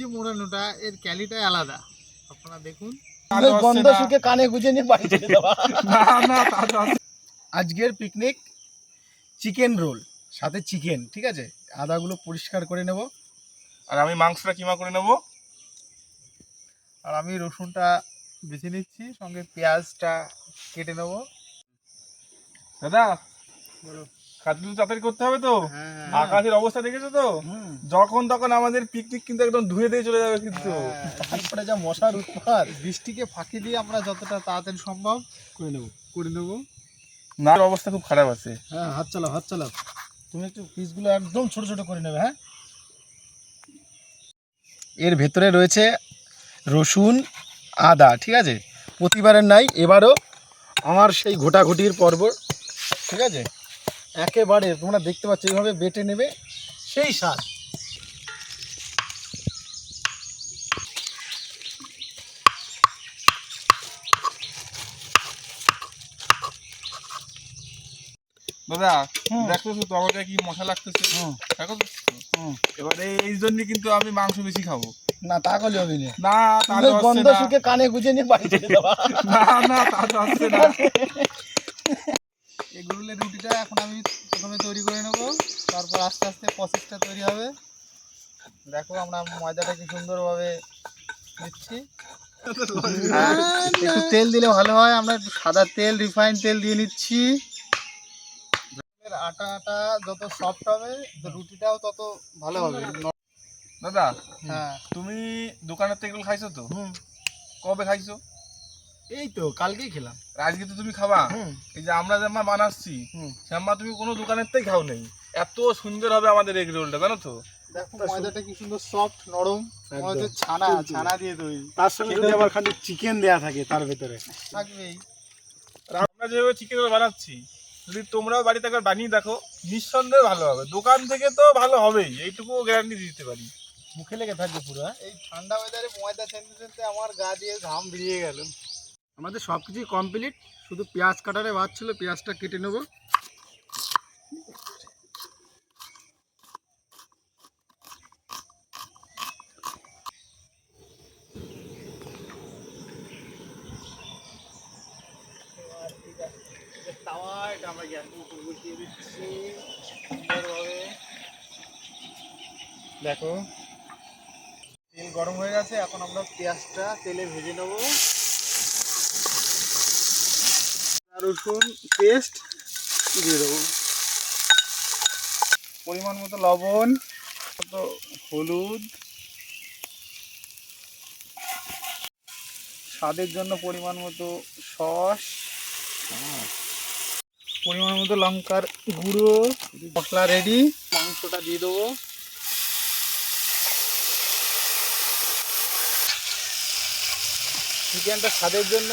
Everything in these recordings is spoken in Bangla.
যে মোড়ানোটা এর ক্যালিটাই আলাদা। আপনারা দেখুন। গন্ধ শুকে কানে গুজে নিয়ে বাড়ি চলে যাওয়া। আজকের পিকনিক চিকেন রোল সাথে চিকেন ঠিক আছে? আদাগুলো পরিষ্কার করে নেব। আর আমি মাংসটা কিমা করে নেব? আর আমি রসুনটা বেছে নিচ্ছি সঙ্গে পেঁয়াজটা কেটে নেব। দাদা বলো। খাদ্য তো তাড়াতাড়ি করতে হবে তো। হ্যাঁ। আকাশের অবস্থা দেখেছ তো? যখন তখন আমাদের পিকনিক কিন্তু একদম ধুয়ে দিয়ে চলে যাবে কিন্তু। তারপরে যা মশার উৎপাত বৃষ্টিকে ফাঁকি দিয়ে আমরা যতটা তাড়াতাড়ি সম্ভব করে নেব করে নেব। না অবস্থা খুব খারাপ আছে। হ্যাঁ হাত চালাও হাত চালাও। তুমি একটু পিসগুলো একদম ছোট ছোট করে নেবে হ্যাঁ? এর ভেতরে রয়েছে রসুন আদা ঠিক আছে? প্রতিবারের নাই এবারও আমার সেই ঘোটাঘুটির পর্ব ঠিক আছে? একেবারে তোমরা দেখতে পাচ্ছ এইভাবে বেটে নেবে সেই স্বাদ। দাদা হুম। দেখো তো আমাকে কি মশা লাগতেছে? দেখো এবারে এই জন্য কিন্তু আমি মাংস বেশি খাব। না তা করলে হবে না। না তাহলে গন্ধ শুকে কানে গুজে নিয়ে বাড়ি চলে না না তা তো হচ্ছে না। এগুলোর রুটিটা এখন আমি প্রথমে তৈরি করে নেব। তারপর আস্তে আস্তে প্রসেসটা তৈরি হবে। দেখো আমরা ময়দাটা কি সুন্দরভাবে দিচ্ছি একটু তেল দিলে ভালো হয় আমরা একটু সাদা তেল রিফাইন তেল দিয়ে নিচ্ছি। এর আটা আটা যত সফট হবে রুটিটাও তত ভালো হবে। দাদা হ্যাঁ। তুমি দোকানের থেকে খাইছো তো? হুম। কবে খাইছো? এই তো কালকেই খেলাম। আজকে তো তুমি খাবা? এই যে আমরা যেমন বানাচ্ছি শ্যামা তুমি কোনো দোকানের থেকে খাও নেই। এত সুন্দর হবে আমাদের এগ রোলটা জানো তো? দেখো ময়দাটা কি সুন্দর সফট নরম মনে হচ্ছে ছানা ছানা দিয়ে তৈরি। তার সঙ্গে যদি আবার খালি চিকেন দেয়া থাকে তার ভেতরে। থাকবেই। আমরা যেভাবে চিকেন বানাচ্ছি যদি তোমরাও বাড়িতে একবার বানিয়ে দেখো নিঃসন্দেহে ভালো হবে। দোকান থেকে তো ভালো হবেই এইটুকু গ্যারান্টি দিতে পারি। মুখে লেগে থাকবে পুরো হ্যাঁ? এই ঠান্ডা ওয়েদারে ময়দা ছেনতে ছেনতে আমার গা দিয়ে ঘাম বেরিয়ে গেল। আমাদের সব কিছুই কমপ্লিট শুধু পেঁয়াজ কাটারে বাদ ছিল, পেঁয়াজটা কেটে নেব। দেখো, তেল গরম হয়ে গেছে, এখন আমরা পেঁয়াজটা তেলে ভেজে নেব আর রসুন পেস্ট দিয়ে দেবো। পরিমাণ মতো লবণ, মতো হলুদ। স্বাদের জন্য পরিমাণ মতো সস। পরিমাণ মতো লঙ্কার গুঁড়ো। মশলা রেডি মাংসটা দিয়ে দেবো। চিকেনটা স্বাদের জন্য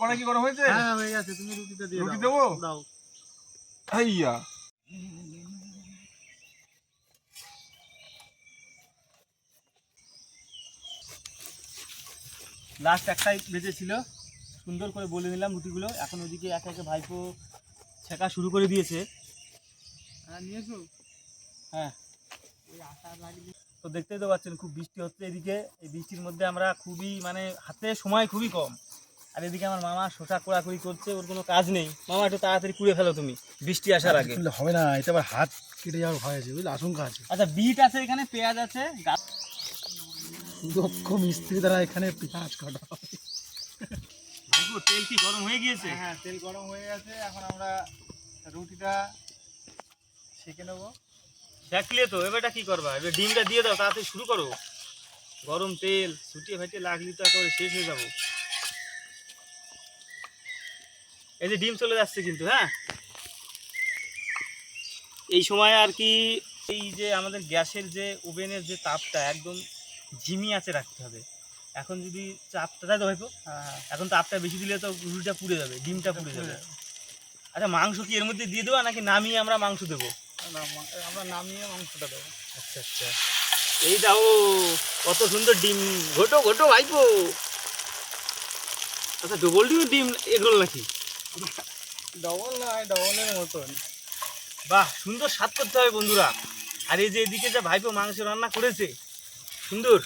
কড়াই কি হয়েছে? হ্যাঁ হয়ে গেছে। তুমি রুটিটা দিয়ে রুটি দেবো? দাও। হাইয়া লাস্ট একটাই বেঁচেছিল সুন্দর করে বলে নিলাম রুটিগুলো। এখন ওদিকে একে একে ভাইপো ছেঁকা শুরু করে দিয়েছে। হ্যাঁ হ্যাঁ। তো দেখতেই তো পাচ্ছেন খুব বৃষ্টি হচ্ছে এদিকে। এই বৃষ্টির মধ্যে আমরা খুবই মানে হাতে সময় খুবই কম। আর এদিকে আমার মামা শোষা কোড়াকুড়ি করছে ওর কোনো কাজ নেই। মামা একটু তাড়াতাড়ি কুড়ে ফেলো তুমি বৃষ্টি আসার আগে। হবে না এটা আবার হাত কেটে যাওয়ার ভয় আছে বুঝলে? আশঙ্কা আছে। আচ্ছা বিট আছে এখানে পেঁয়াজ আছে দক্ষ মিস্ত্রি দ্বারা এখানে পেঁয়াজ কাটা তেল কি গরম হয়ে গিয়েছে? হ্যাঁ তেল গরম হয়ে গেছে এখন আমরা রুটিটা সেঁকে নেব। দেখলে তো এবারটা কি করবা? এবার ডিমটা দিয়ে দাও তাড়াতাড়ি শুরু করো। গরম তেল ছুটিয়ে ফাটিয়ে লাগলি তো একেবারে শেষ হয়ে যাব। এই যে ডিম চলে যাচ্ছে কিন্তু হ্যাঁ? এই সময় আর কি এই যে আমাদের গ্যাসের যে ওভেনের যে তাপটা একদম ঝিমি আছে রাখতে হবে। এখন যদি চাপটা তো ভাইপো? হ্যাঁ এখন তাপটা বেশি দিলে তো রুটিটা পুড়ে যাবে ডিমটা পুড়ে যাবে। আচ্ছা মাংস কি এর মধ্যে দিয়ে দেবো নাকি নামিয়ে আমরা মাংস দেবো? আমরা নামিয়ে মাংসটা দেবো। আচ্ছা আচ্ছা। এই দাও কত সুন্দর ডিম। ঘটো ঘটো ভাইপো। আচ্ছা ডবল ডিমের ডিম এগুলো নাকি? ডবল নয় ডবলের মতন। বাহ সুন্দর স্বাদ করতে হবে বন্ধুরা। আর এই যে এদিকে যা ভাইপো মাংস রান্না করেছে সুন্দর।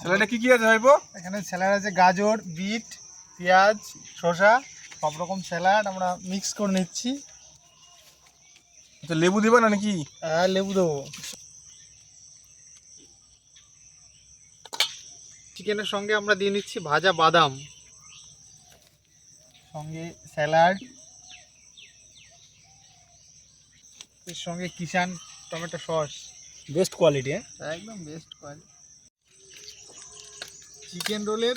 ছেলেটা কি কি আছে ভাইপো? এখানে স্যালাড আছে গাজর বিট পেঁয়াজ শসা সব রকম স্যালাড আমরা মিক্স করে নিচ্ছি। আচ্ছা লেবু দিবা না নাকি? হ্যাঁ লেবু দেবো। চিকেনের সঙ্গে আমরা দিয়ে নিচ্ছি ভাজা বাদাম। সঙ্গে স্যালাড এর সঙ্গে Kissan tomato sauce. Best quality হ্যাঁ? একদম বেস্ট কোয়ালিটি। চিকেন রোলের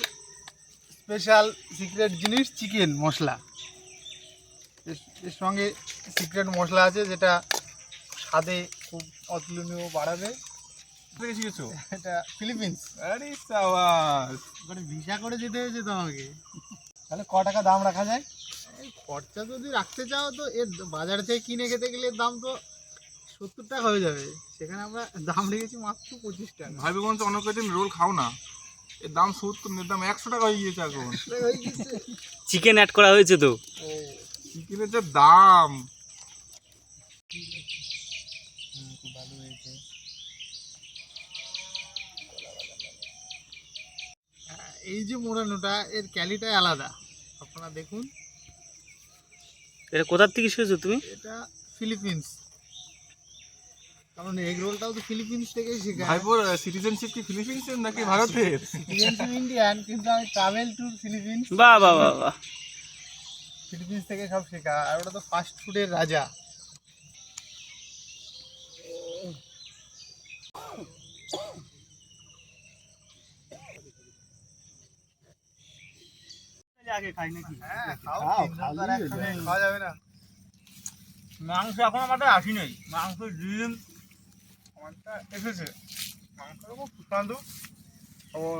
স্পেশাল সিক্রেট জিনিস চিকেন মশলা। এর- সঙ্গে সিক্রেট মশলা আছে যেটা স্বাদে খুব অতুলনীয় বাড়াবে। শিখেছো? এটা ফিলিপিন্স। আরে সাবাস ভিসা করে যেতে হয়েছে তো আমাকে তাহলে ক টাকা দাম রাখা যায়? এই খরচা যদি রাখতে চাও তো এর বাজার থেকে কিনে খেতে গেলে এর দাম তো সত্তর টাকা হয়ে যাবে। সেখানে আমরা দাম রেখেছি মাত্র পঁচিশ টাকা। ভাইপো বলছে অনেক কদিন রোল খাও না। এর দাম সত্তর এর দাম একশো টাকা হয়ে গিয়েছে এখন। হয়ে গেছে। চিকেন অ্যাড করা হয়েছে তো? চিকেনের যে দাম হুম, খুব ভালো হয়েছে হ্যাঁ, এই যে মোড়ানোটা এর ক্যালিটাই আলাদা। আপনারা দেখুন। এটা কোথার থেকে শিখেছো তুমি? এটা ফিলিপিন্স। কারণ এগ রোলটাও তো ফিলিপিন্স থেকেই শেখা ভাইপোর সিটিজেনশিপ কি ফিলিপিন্সের নাকি ভারতের? ইন্ডিয়ান কিন্তু আমি ট্রাভেল টু ফিলিপিন্স। বাহ বাহ বাহ বাহ। ফিলিপিন্স থেকে সব শেখা। আর ওটা তো ফাস্ট ফুডের রাজা। আগে খাই নাকি? হ্যাঁ খাওয়া যাবে না। মাংস এখন আমাদের আসি নেই। মাংস ডিম আমারটা এসেছে। মাংসটা খুব সুস্বাদু। এবং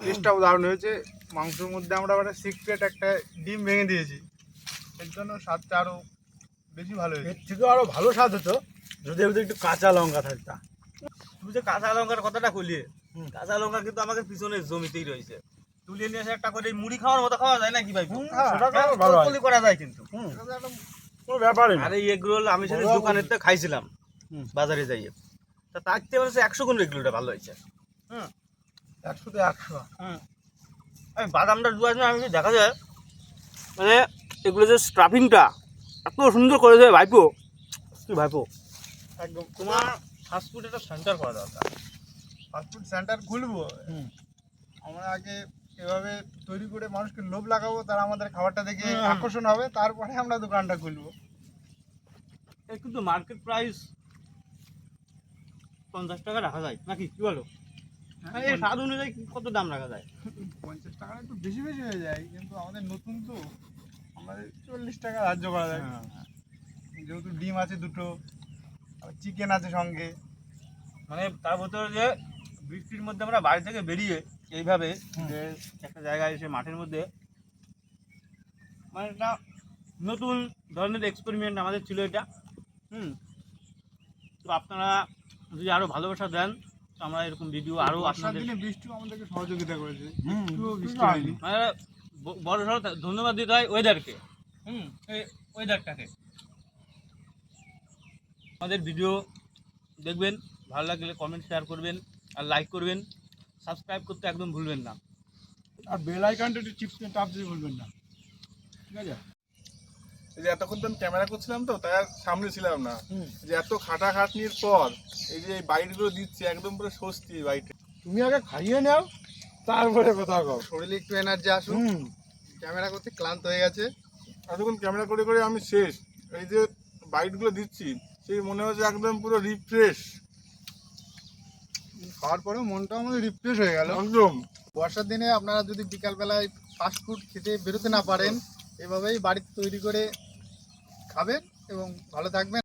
টেস্টটাও দারুণ হয়েছে। মাংসের মধ্যে আমরা একটা সিক্রেট একটা ডিম ভেঙে দিয়েছি। এর জন্য স্বাদটা আরও বেশি ভালো হয়েছে। এর থেকেও আরও ভালো স্বাদ হতো যদি মধ্যে একটু কাঁচা লঙ্কা থাকতা। তুমি যে কাঁচা লঙ্কার কথাটা হুম। কাঁচা লঙ্কা কিন্তু আমাদের পিছনে জমিতেই রয়েছে। তুলে নিয়ে এসে একটা করে মুড়ি খাওয়ার মতো খাওয়া যায় নাকি ভাই? হুম, হ্যাঁ, সেটা তো করা যায় কিন্তু। হুম, এটা তো কোনো ব্যাপারই না। আর এই এগ রোল আমি সেদিন দোকানের তো খাইছিলাম হুম। বাজারে যাইয়ে। তা তার থেকে বলেছে একশো গুণ এগ ভালো হয়েছে। হুম। একশোতে একশো। হুম। আমি বাদামটা দুয়ার জন্য আমি দেখা যায় মানে এগুলো যে স্টাফিংটা এত সুন্দর করে দেয় ভাইপো। কি ভাইপো? একদম। তোমার ফাস্টফুড একটা সেন্টার করা দরকার। ফাস্টফুড সেন্টার খুলবো? হুম। আমরা আগে এভাবে তৈরি করে মানুষকে লোভ লাগাবো তারা আমাদের খাবারটা দেখে আকর্ষণ হবে তারপরে আমরা দোকানটা খুলবো। কিন্তু মার্কেট প্রাইস পঞ্চাশ টাকা রাখা যায় নাকি? কি বলো? এই স্বাদ অনুযায়ী কত দাম রাখা যায়? পঞ্চাশ টাকা একটু বেশি বেশি হয়ে যায় কিন্তু আমাদের নতুন তো আমাদের চল্লিশ টাকা ধার্য করা যায়। যেহেতু ডিম আছে দুটো চিকেন আছে সঙ্গে। মানে তার ভিতরে যে বৃষ্টির মধ্যে আমরা বাড়ি থেকে বেরিয়ে এইভাবে যে একটা জায়গায় এসে মাঠের মধ্যে মানে একটা নতুন ধরনের এক্সপেরিমেন্ট আমাদের ছিল এটা। হুম। তো আপনারা যদি আরও ভালোবাসা দেন তো আমরা এরকম ভিডিও আরও আপনাদের দিনে আমাদেরকে সহযোগিতা করেছে। মানে বড় সড়ো ধন্যবাদ দিতে হয় ওয়েদারকে হুম এই ওয়েদারটাকে আমাদের ভিডিও দেখবেন ভালো লাগলে কমেন্ট শেয়ার করবেন আর লাইক করবেন। সাবস্ক্রাইব করতে একদম ভুলবেন না। আর বেল আইকনটা একটু চিপস টাপ দিয়ে বলবেন না। ঠিক আছে? এই যে এতক্ষণ তো আমি ক্যামেরা করছিলাম তো তাই আর সামনে ছিলাম না। যে এত খাটাখাটনির পর এই যে এই বাইটগুলো দিচ্ছি একদম পুরো স্বস্তি এই বাইটে তুমি আগে খাইয়ে নাও তারপরে কথা কও। শরীরে একটু এনার্জি আসুক। হুম। ক্যামেরা করতে ক্লান্ত হয়ে গেছে। এতক্ষণ ক্যামেরা করে করে আমি শেষ। এই যে বাইটগুলো দিচ্ছি সেই মনে হচ্ছে একদম পুরো রিফ্রেশ খাওয়ার পরেও মনটা আমাদের রিফ্রেশ হয়ে গেল। একদম। বর্ষার দিনে আপনারা যদি বিকালবেলায় ফাস্ট ফুড খেতে বেরোতে না পারেন এভাবেই বাড়িতে তৈরি করে খাবেন এবং ভালো থাকবেন।